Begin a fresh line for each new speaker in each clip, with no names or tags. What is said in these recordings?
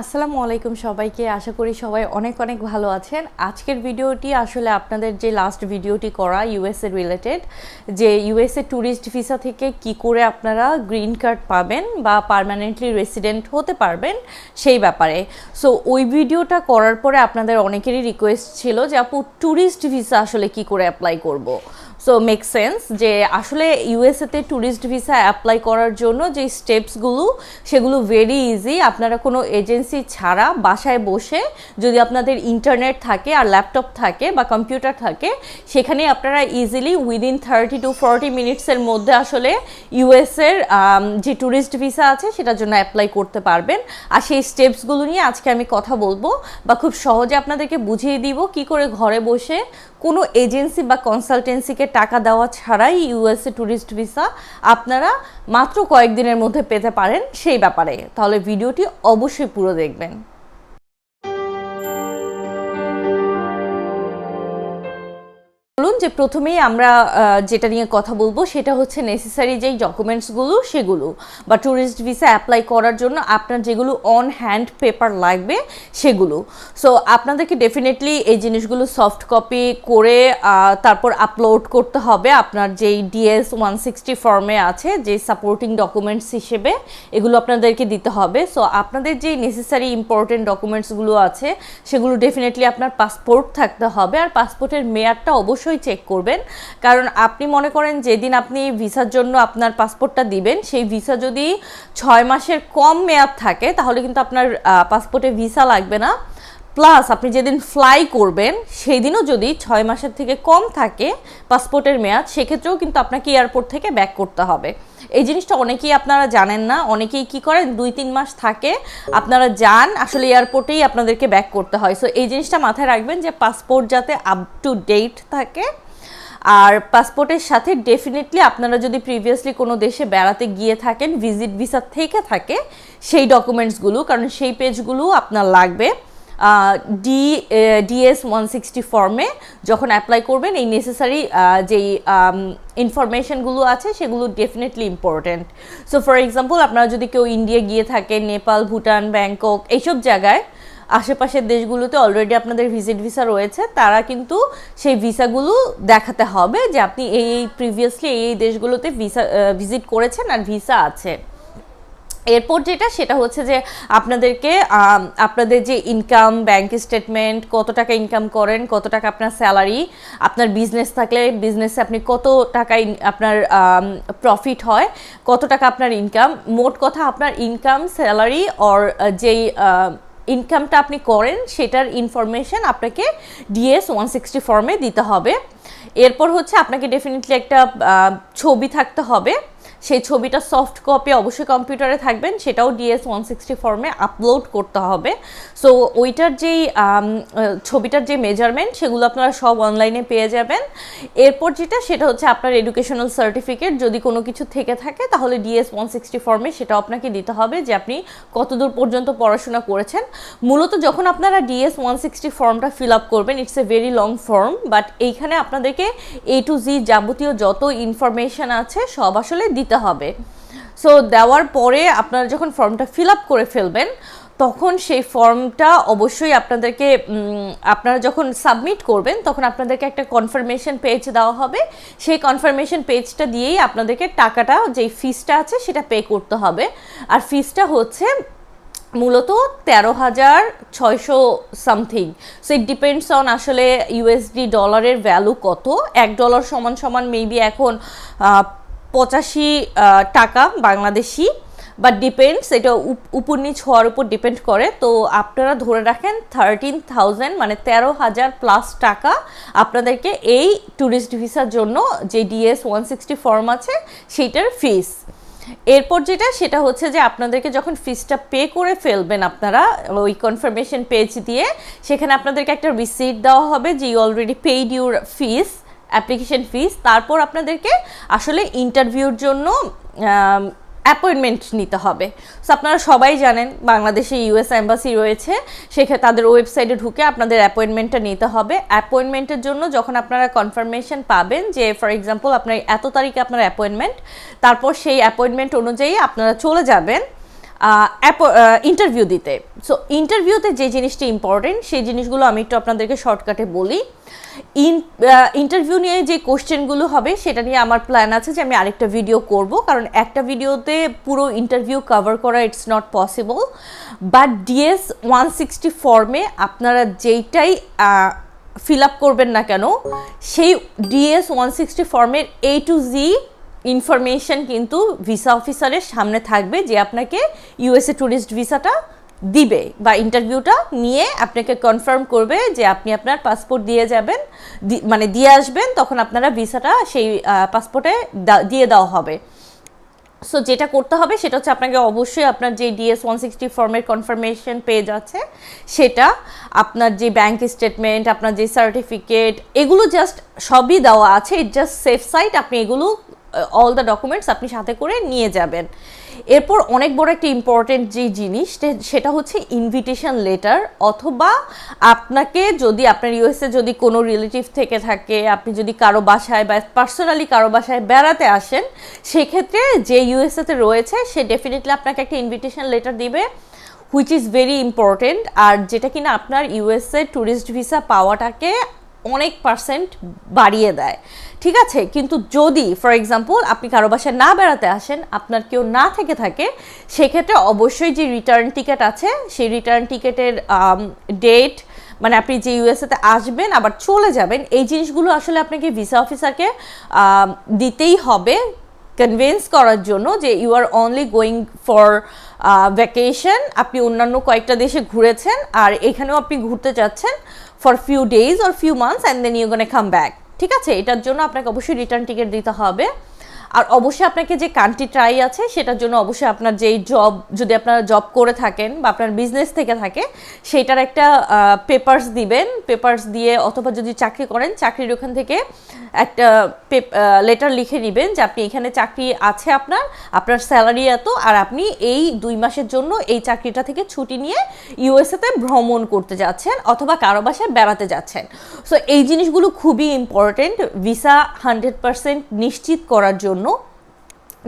আসসালামু আলাইকুম সবাইকে। আশা করি সবাই অনেক অনেক ভালো আছেন। আজকের ভিডিওটি আসলে আপনাদের যে লাস্ট ভিডিওটি করা ইউএসএ রিলেটেড যে ইউএসএ ট্যুরিস্ট ভিসা থেকে কি করে আপনারা গ্রিন কার্ড পাবেন বা পার্মানেন্টলি রেসিডেন্ট হতে পারবেন সেই ব্যাপারে। সো ওই ভিডিওটা করার পরে আপনাদের অনেকেরই রিকোয়েস্ট ছিল যে, আপু ট্যুরিস্ট ভিসা আসলে কি করে অ্যাপ্লাই করব। সো মেক সেন্স যে আসলে ইউএসএতে ট্যুরিস্ট ভিসা অ্যাপ্লাই করার জন্য যে স্টেপসগুলো সেগুলো ভেরি ইজি আপনারা কোনো এজেন্সি ছাড়া বাসায় বসে যদি আপনাদের ইন্টারনেট থাকে আর ল্যাপটপ থাকে বা কম্পিউটার থাকে, সেখানে আপনারা easily within thirty two forty মিনিটসের মধ্যে আসলে ইউএসের যে ট্যুরিস্ট ভিসা আছে, সেটার জন্য অ্যাপ্লাই করতে পারবেন। আর সেই স্টেপসগুলো নিয়ে আজকে আমি কথা বলব বা খুব সহজে আপনাদেরকে বুঝিয়ে দিব কি করে ঘরে বসে কোনো এজেন্সি বা কনসালটেন্সিকে টাকা দেওয়া ছাড়াই ইউএসএ ট্যুরিস্ট ভিসা আপনারা মাত্র কয়েকদিনের মধ্যে পেতে পারেন সেই ব্যাপারে। তাহলে ভিডিওটি অবশ্যই পুরো দেখবেন। বলুন যে প্রথমেই আমরা যেটা নিয়ে কথা বলব সেটা হচ্ছে নেসেসারি যেই ডকুমেন্টসগুলো সেগুলো। বা ট্যুরিস্ট ভিসা অ্যাপ্লাই করার জন্য আপনার যেগুলো অন হ্যান্ড পেপার লাগবে সেগুলো। সো আপনাদেরকে ডেফিনেটলি এই জিনিসগুলো সফট কপি করে তারপর আপলোড করতে হবে আপনার যেই ডিএস ওয়ান সিক্সটি ফর্মে আছে যে সাপোর্টিং ডকুমেন্টস হিসেবে এগুলো আপনাদেরকে দিতে হবে। সো আপনাদের যেই নেসেসারি ইম্পর্টেন্ট ডকুমেন্টসগুলো আছে, সেগুলো ডেফিনেটলি আপনার পাসপোর্ট থাকতে হবে। আর পাসপোর্টের মেয়াদটা অবশ্যই চেক করবেন। কারণ আপনি মনে করেন যেদিন আপনি ভিসার জন্য আপনার পাসপোর্টটা দিবেন, সেই ভিসা যদি ছয় মাসের কম মেয়াদ থাকে, তাহলে কিন্তু আপনার পাসপোর্টে ভিসা লাগবে না। প্লাস আপনি যেদিন ফ্লাই করবেন সেই দিনও যদি ছয় মাসের থেকে কম থাকে পাসপোর্টের মেয়াদ, সেক্ষেত্রেও কিন্তু আপনাকে এয়ারপোর্ট থেকে ব্যাক করতে হবে। এই জিনিসটা অনেকেই আপনারা জানেন না। অনেকেই কি করেন? দুই, তিন মাস থাকে। আপনারা যান, আসলে এয়ারপোর্টেই আপনাদেরকে ব্যাক করতে হয়। সো এই জিনিসটা মাথায় রাখবেন যে পাসপোর্ট যাতে আপ টু ডেট থাকে। আর পাসপোর্টের সাথে ডেফিনেটলি আপনারা যদি প্রিভিয়াসলি কোনো দেশে বেড়াতে গিয়ে থাকেন ভিজিট ভিসা থেকে থাকে, সেই ডকুমেন্টসগুলো কারণ সেই পেজগুলো আপনার লাগবে। ডি ডিএস ওয়ান সিক্সটি ফর্মে যখন অ্যাপ্লাই করবেন, এই নেসেসারি যেই ইনফরমেশনগুলো আছে সেগুলো definitely important so for example আপনারা যদি কেউ ইন্ডিয়া গিয়ে থাকেন নেপাল ভুটান ব্যাংকক এইসব জায়গায়, আশেপাশের দেশগুলোতে অলরেডি আপনাদের ভিজিট ভিসা রয়েছে, তারা কিন্তু সেই ভিসাগুলো দেখাতে হবে যে আপনি এই এই প্রিভিয়াসলি এই এই দেশগুলোতে ভিসা ভিজিট করেছেন আর ভিসা আছে। এরপর যেটা, সেটা হচ্ছে যে আপনাদেরকে আপনাদের যে ইনকাম ব্যাংক স্টেটমেন্ট কত টাকা ইনকাম করেন, কত টাকা আপনার স্যালারি আপনার বিজনেস থাকলে বিজনেসে আপনি কত টাকা আপনার প্রফিট হয়, কত টাকা আপনার ইনকাম মোট কথা আপনার ইনকাম স্যালারি অর যেই ইনকামটা আপনি করেন, সেটার ইনফরমেশন আপনাকে ডিএস ওয়ান সিক্সটি ফর্মে দিতে হবে। এরপর হচ্ছে আপনাকে ডেফিনেটলি একটা ছবি থাকতে হবে। সেই ছবিটা সফট কপি অবশ্যই কম্পিউটারে থাকবেন, সেটাও ডিএস ওয়ান সিক্সটি ফর্মে আপলোড করতে হবে। সো ওইটার যেই ছবিটার যে মেজারমেন্ট সেগুলো আপনারা সব অনলাইনে পেয়ে যাবেন। এরপর যেটা, সেটা হচ্ছে আপনার এডুকেশনাল সার্টিফিকেট যদি কোনো কিছু থেকে থাকে, তাহলে ডিএস ওয়ান সিক্সটি ফর্মে সেটাও আপনাকে দিতে হবে যে আপনি কতদূর পর্যন্ত পড়াশোনা করেছেন। মূলত যখন আপনারা ডিএস ওয়ান সিক্সটি ফর্মটা ফিল আপ করবেন it's a very long form but এইখানে আপনাদেরকে এ টু জি যাবতীয় যত ইনফরমেশন আছে, সব আসলে দিতে হবে। সো দেওয়ার পরে আপনারা যখন ফর্মটা ফিল আপ করে ফেলবেন, তখন সেই ফর্মটা অবশ্যই আপনাদেরকে আপনারা যখন সাবমিট করবেন, তখন আপনাদেরকে একটা কনফার্মেশন পেজ দেওয়া হবে। সেই কনফার্মেশন পেজটা দিয়েই আপনাদেরকে টাকাটা, যেই ফিসটা আছে, সেটা পে করতে হবে। আর ফিসটা হচ্ছে মূলত তেরো হাজার ছয়শো something so it depends on আসলে ইউএসডি ডলারের ভ্যালু কত। এক ডলার সমান সমান মেবি এখন পঁচাশি টাকা বাংলাদেশি বাট ডিপেন্ডস এটা উপ- উপর নিচ হওয়ার উপর ডিপেন্ড করে। তো আপনারা ধরে রাখেন থার্টিন থাউজেন্ড মানে তেরো হাজার প্লাস টাকা আপনাদেরকে এই ট্যুরিস্ট ভিসার জন্য যে ডিএস ওয়ান সিক্সটি ফর্ম আছে সেইটার ফিস এরপর যেটা, সেটা হচ্ছে যে আপনাদেরকে যখন ফিসটা পে করে ফেলবেন আপনারা, ওই কনফার্মেশন পেজ দিয়ে, সেখানে আপনাদেরকে একটা রিসিট দেওয়া হবে যে you already paid your fees application fees তারপর আপনাদেরকে আসলে ইন্টারভিউর জন্য অ্যাপয়েন্টমেন্ট নিতে হবে। সো আপনারা সবাই জানেন, বাংলাদেশে ইউএস অ্যাম্বাসি রয়েছে সেখানে তাদের ওয়েবসাইটে ঢুকে আপনাদের অ্যাপয়েন্টমেন্টটা নিতে হবে। অ্যাপয়েন্টমেন্টের জন্য যখন আপনারা কনফার্মেশন পাবেন যে ফর এক্সাম্পল আপনার এত তারিখে আপনার অ্যাপয়েন্টমেন্ট তারপর সেই অ্যাপয়েন্টমেন্ট অনুযায়ী আপনারা চলে যাবেন। ইন্টারভিউ দিতে। সো ইন্টারভিউতে যে জিনিসটি ইম্পর্টেন্ট সেই জিনিসগুলো আমি একটু আপনাদেরকে শর্টকাটে বলি। ইন ইন্টারভিউ নিয়ে যে কোশ্চেনগুলো হবে, সেটা নিয়ে আমার প্ল্যান আছে যে আমি আরেকটা ভিডিও করব। কারণ একটা ভিডিওতে পুরো ইন্টারভিউ কভার করা it's not possible but DS one sixty ফর্মে আপনারা যেইটাই ফিল আপ করবেন না কেন, সেই ডিএস ওয়ান সিক্সটি ফর্মের এ টু জি ইনফরমেশন কিন্তু ভিসা অফিসারের সামনে থাকবে যে আপনাকে ইউএসএ ট্যুরিস্ট ভিসাটা দিবে বা ইন্টারভিউটা নিয়ে আপনাকে কনফার্ম করবে যে আপনি আপনার পাসপোর্ট দিয়ে যাবেন মানে দিয়ে আসবেন, তখন আপনারা ভিসাটা সেই পাসপোর্টে দিয়ে দেওয়া হবে। সো যেটা করতে হবে সেটা হচ্ছে আপনাকে অবশ্যই আপনার যে ডিএস ওয়ান সিক্সটি ফর্মের কনফার্মেশন পেজ আছে, সেটা আপনার যে ব্যাংক স্টেটমেন্ট আপনার যে সার্টিফিকেট এগুলো জাস্ট সবই দেওয়া আছে। ইট জাস্ট সেফ সাইট আপনি এগুলো অল দ্য ডকুমেন্টস আপনি সাথে করে নিয়ে যাবেন। এরপর অনেক বড় একটা ইম্পর্টেন্ট যে জিনিস সেটা হচ্ছে ইনভিটেশন লেটার অথবা আপনাকে যদি আপনার ইউএসএ যদি কোনো রিলেটিভ থেকে থাকে, আপনি যদি কারও বাসায় বা পার্সোনালি কারও বাসায় বেড়াতে আসেন, সেক্ষেত্রে যে ইউএসএতে রয়েছে, সে ডেফিনেটলি আপনাকে একটা ইনভিটেশন লেটার দিবে হুইচ ইজ ভেরি ইম্পর্টেন্ট আর যেটা কিনা আপনার ইউএসএ ট্যুরিস্ট ভিসা পাওয়াটাকে অনেক পার্সেন্ট বাড়িয়ে দেয়। ঠিক আছে? কিন্তু যদি ফর এক্সাম্পল আপনি কারও বাসায় না বেড়াতে আসেন, আপনার কেউ না থেকে থাকে, সেক্ষেত্রে অবশ্যই যে রিটার্ন টিকিট আছে, সেই রিটার্ন টিকিটের ডেট মানে আপনি যে ইউএসএতে আসবেন, আবার চলে যাবেন, এই জিনিসগুলো আসলে আপনাকে ভিসা অফিসারকে দিতেই হবে। কনভিন্স করার জন্য যে you are only going for vacation আপনি অন্যান্য কয়েকটা দেশে ঘুরেছেন, আর এখানেও আপনি ঘুরতে যাচ্ছেন for few days or few months and then you gonna come back ঠিক আছে? এটার জন্য আপনাকে অবশ্যই রিটার্ন টিকিট দিতে হবে। আর অবশ্যই আপনাকে যে কান্ট্রি ট্রাই আছে, সেটার জন্য অবশ্যই আপনার যেই জব যদি আপনারা জব করে থাকেন বা আপনার বিজনেস থেকে থাকে, সেটার একটা পেপার্স দিবেন। পেপার্স দিয়ে অথবা যদি চাকরি করেন, চাকরির ওখান থেকে একটা লেটার লিখে নেবেন যে আপনি এখানে চাকরি আছে আপনার আপনার স্যালারি এত, আর আপনি এই দুই মাসের জন্য এই চাকরিটা থেকে ছুটি নিয়ে ইউএসএতে ভ্রমণ করতে যাচ্ছেন অথবা কারও বাসায় বেড়াতে যাচ্ছেন। সো এই জিনিসগুলো খুবই ইম্পর্টেন্ট ভিসা হান্ড্রেড পার্সেন্ট নিশ্চিত করার জন্য।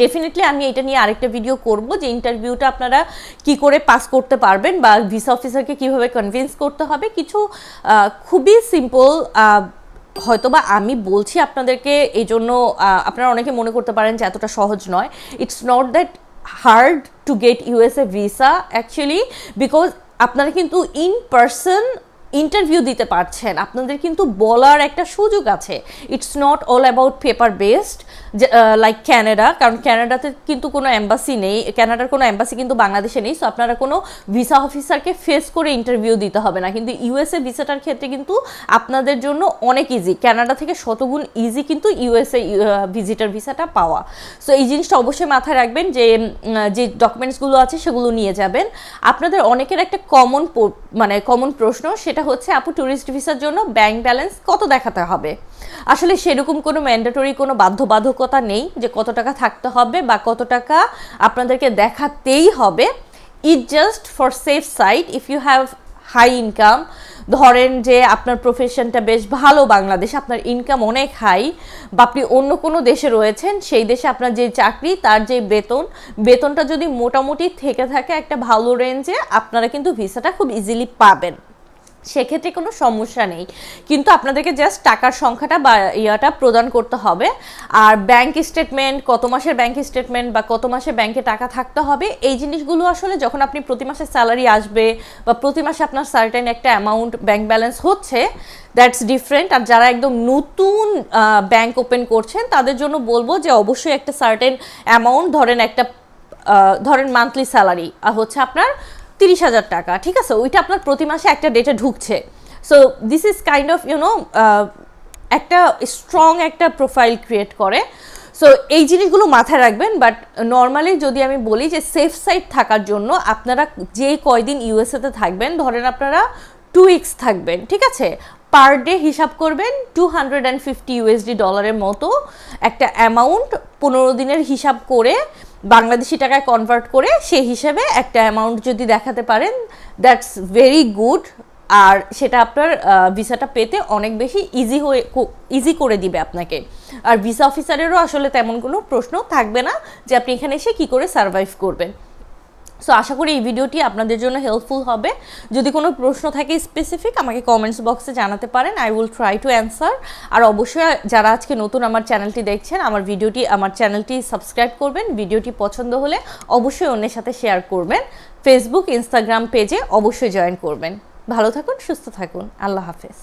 ডেফিনেটলি আমি এটা নিয়ে আরেকটা ভিডিও করব যে ইন্টারভিউটা আপনারা কি করে পাস করতে পারবেন বা ভিসা অফিসারকে কীভাবে কনভিন্স করতে হবে। কিছু খুবই সিম্পল হয়তোবা আমি বলছি আপনাদেরকে এই জন্য আপনারা অনেকে মনে করতে পারেন যে এতটা সহজ নয়। It's not that hard to get USA visa actually because আপনারা কিন্তু ইন পার্সন ইন্টারভিউ দিতে পারছেন। আপনাদের কিন্তু বলার একটা সুযোগ আছে। It's not all about paper based like Canada কারণ ক্যানাডাতে কিন্তু কোনো অ্যাম্বাসি নেই। ক্যানাডার কোনো অ্যাম্বাসি কিন্তু বাংলাদেশে নেই সো আপনারা কোনো ভিসা অফিসারকে ফেস করে ইন্টারভিউ দিতে হবে না। কিন্তু ইউএসএ ভিসাটার ক্ষেত্রে কিন্তু আপনাদের জন্য অনেক ইজি ক্যানাডা থেকে শতগুণ ইজি কিন্তু ইউএসএ ভিজিটার ভিসাটা পাওয়া। সো এই জিনিসটা অবশ্যই মাথায় রাখবেন যে যে ডকুমেন্টসগুলো আছে সেগুলো নিয়ে যাবেন। আপনাদের অনেকের একটা কমন মানে কমন প্রশ্ন, সেটা হচ্ছে, আপু ট্যুরিস্ট ভিসার জন্য ব্যাংক ব্যালেন্স কত দেখাতে হবে? আসলে সেরকম কোনো ম্যান্ডেটরি কোনো বাধ্যবাধকতা নেই যে কত টাকা থাকতে হবে বা কত টাকা আপনাদেরকে দেখাতেই হবে। It just for safe side if you have high income ধরেন যে আপনার প্রফেশনটা বেশ ভালো বাংলাদেশ, আপনার ইনকাম অনেক হাই বা আপনি অন্য কোনো দেশে রয়েছেন, সেই দেশে আপনার যে চাকরি, তার যে বেতন, বেতনটা যদি মোটামুটি থেকে থাকে একটা ভালো রেঞ্জে আপনারা কিন্তু ভিসাটা খুব ইজিলি পাবেন। সেক্ষেত্রে কোনো সমস্যা নেই। কিন্তু আপনাদেরকে জাস্ট টাকার সংখ্যাটা বা ইয়াটা প্রদান করতে হবে। আর ব্যাংক স্টেটমেন্ট কত মাসের ব্যাংক স্টেটমেন্ট বা কত মাসে ব্যাংকে টাকা থাকতে হবে, এই জিনিসগুলো আসলে যখন আপনি প্রতি মাসে স্যালারি আসবে বা প্রতি মাসে আপনার সার্টেন একটা অ্যামাউন্ট ব্যাংক ব্যালেন্স হচ্ছে দ্যাটস ডিফারেন্ট আর যারা একদম নতুন ব্যাংক ওপেন করছেন, তাদের জন্য বলব যে অবশ্যই একটা সার্টেন অ্যামাউন্ট ধরেন একটা ধরেন মান্থলি স্যালারি হচ্ছে আপনার তিরিশ হাজার টাকা, ঠিক আছে? ওইটা আপনার প্রতি মাসে একটা ডেটে ঢুকছে। So this is kind of you know একটা স্ট্রং একটা প্রোফাইল ক্রিয়েট করে। সো এই জিনিসগুলো মাথায় রাখবেন বাট নর্মালি যদি আমি বলি যে সেফ সাইড থাকার জন্য আপনারা যে কয়দিন ইউএসএতে থাকবেন, ধরেন আপনারা টু উইকস থাকবেন, ঠিক আছে? পার ডে হিসাব করবেন two hundred and fifty USD ডলারের মতো একটা অ্যামাউন্ট পনেরো দিনের হিসাব করে বাংলাদেশি টাকায় কনভার্ট করে সেই হিসাবে একটা অ্যামাউন্ট যদি দেখাতে পারেন দ্যাটস ভেরি গুড আর সেটা আপনার ভিসাটা পেতে অনেক বেশি ইজি হয়ে ইজি করে দিবে আপনাকে। আর ভিসা অফিসারেরও আসলে তেমন কোনো প্রশ্ন থাকবে না যে আপনি এখানে এসে কী করে সার্ভাইভ করবেন। সো আশা করি এই ভিডিওটি আপনাদের জন্য হেল্পফুল হবে। যদি কোনো প্রশ্ন থাকে স্পেসিফিক আমাকে কমেন্টস বক্সে জানাতে পারেন। I will try to answer আর অবশ্যই যারা আজকে নতুন আমার চ্যানেলটি দেখছেন, আমার ভিডিওটি, আমার চ্যানেলটি সাবস্ক্রাইব করবেন। ভিডিওটি পছন্দ হলে অবশ্যই অন্যের সাথে শেয়ার করবেন। ফেসবুক ইনস্টাগ্রাম পেজে অবশ্যই জয়েন করবেন। ভালো থাকুন, সুস্থ থাকুন। আল্লাহ হাফেজ।